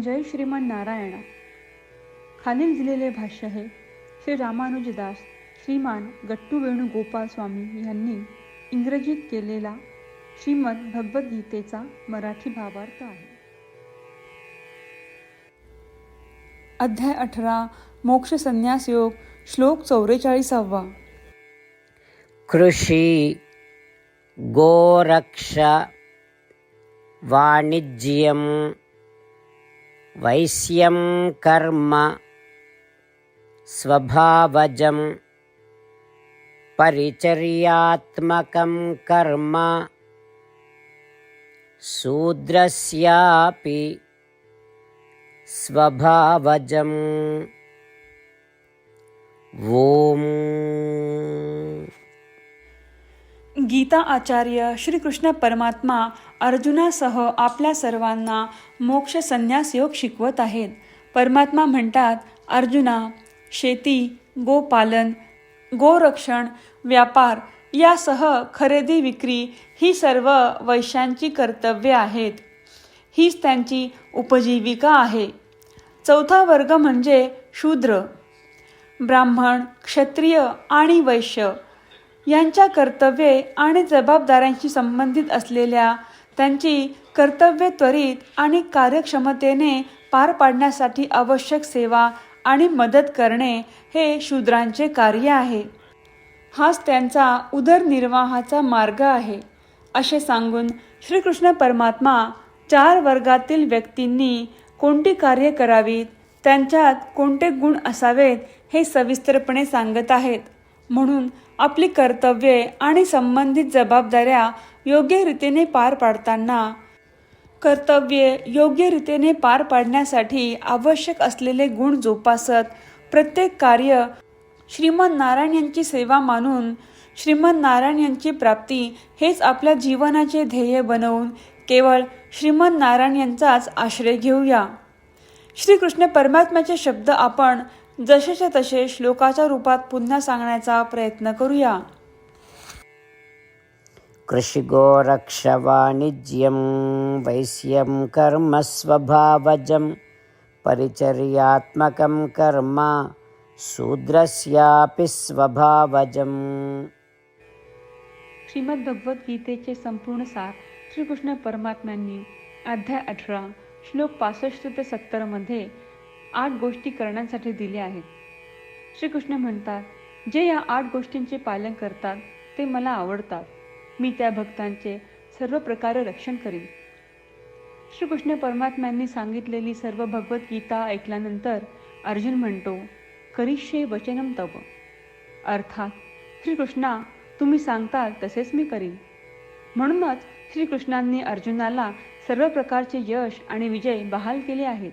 जय श्रीमान नारायणा. खालील दिलेले भाष्य हे श्री रामानुजदास श्रीमान गट्टू वेणुगोपाल स्वामी यांनी इंग्रजीत केलेला श्रीमद भगवद्गीतेचा मराठी भावार्थ आहे. अध्याय अठरा मोक्ष संन्यास योग श्लोक चौवेचाळीसावा. कृषी गोरक्ष वाणिज्यम वैश्यं कर्म स्वभावजं परिचर्यात्मकं कर्म शूद्रस्यापि स्वभावजम् ॐ गीता आचार्य श्रीकृष्ण परमात्मा अर्जुनासह आपल्या सर्वांना मोक्ष संन्यास योग शिकवत आहेत. परमात्मा म्हणतात अर्जुना शेती गोपालन गोरक्षण व्यापार यासह खरेदी विक्री ही सर्व वैश्यांची कर्तव्ये आहेत. हीच त्यांची उपजीविका आहे. चौथा वर्ग म्हणजे शूद्र. ब्राह्मण क्षत्रिय आणि वैश्य यांच्या कर्तव्ये आणि जबाबदाऱ्यांशी संबंधित असलेल्या त्यांची कर्तव्ये त्वरित आणि कार्यक्षमतेने पार पाडण्यासाठी आवश्यक सेवा आणि मदत करणे हे शूद्रांचे कार्य आहे. हाच त्यांचा उदरनिर्वाहाचा मार्ग आहे. असे सांगून श्रीकृष्ण परमात्मा चार वर्गातील व्यक्तींनी कोणती कार्य करावीत त्यांच्यात कोणते गुण असावेत हे सविस्तरपणे सांगत आहेत. म्हणून आपली कर्तव्ये आणि संबंधित जबाबदाऱ्या योग्य रीतीने पार पाडताना कर्तव्ये योग्य रीतीने पार पाडण्यासाठी आवश्यक असलेले गुण जोपासत प्रत्येक कार्य श्रीमंत नारायण यांची सेवा मानून श्रीमंत नारायण यांची प्राप्ती हेच आपल्या जीवनाचे ध्येय बनवून केवळ श्रीमंत नारायण यांचाच आश्रय घेऊया. श्रीकृष्ण परमात्म्याचे शब्द आपण जसेच्या तसे श्लोकाच्या रूपात पुन्हा सांगण्याचा प्रयत्न करूया. कृषिगोरक्षवाणिज्यं वैश्यं कर्म स्वभावजं परिचर्यात्मकं कर्म शूद्रस्यापि स्वभावजम्। श्रीमद भगवद्गीतेचे संपूर्ण सार श्रीकृष्ण परमात्म्यांनी अध्याय अठरा श्लोक पासष्ट ते सत्तरमध्ये आठ गोष्टी करण्यासाठी दिल्या आहेत. श्रीकृष्ण म्हणतात जे या आठ गोष्टींचे पालन करतात ते मला आवडतात. मी त्या भक्तांचे सर्व प्रकारे रक्षण करीन. श्रीकृष्ण परमात्म्यांनी सांगितलेली सर्व भगवद्गीता ऐकल्यानंतर अर्जुन म्हणतो करिष्ये वचनम तव. अर्थात श्रीकृष्णा तुम्ही सांगताल तसेच मी करीन. म्हणूनच श्रीकृष्णांनी अर्जुनाला सर्व प्रकारचे यश आणि विजय बहाल केले आहेत.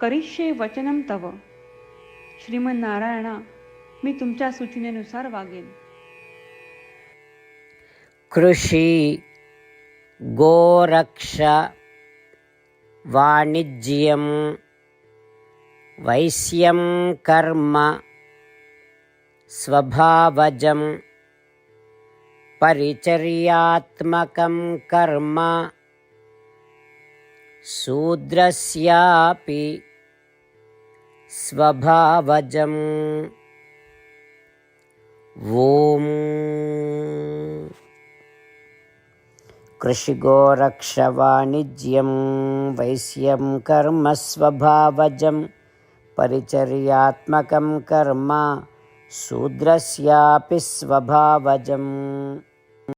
करिष्ये वचनम तव. श्रीमन नारायणा मी तुमच्या सूचनेनुसार वागेन. कृषी गोरक्ष वाणिज्यं वैश्यं कर्म स्वभावजं परिचर्यात्मकं कर्म शूद्रस्यापि स्वभावजम् ॐ कृषिगोरक्षवाणिज्यं वैश्यं कर्म स्वभावजं परिचर्यात्मकं कर्म शूद्रस्यापि स्वभावजम्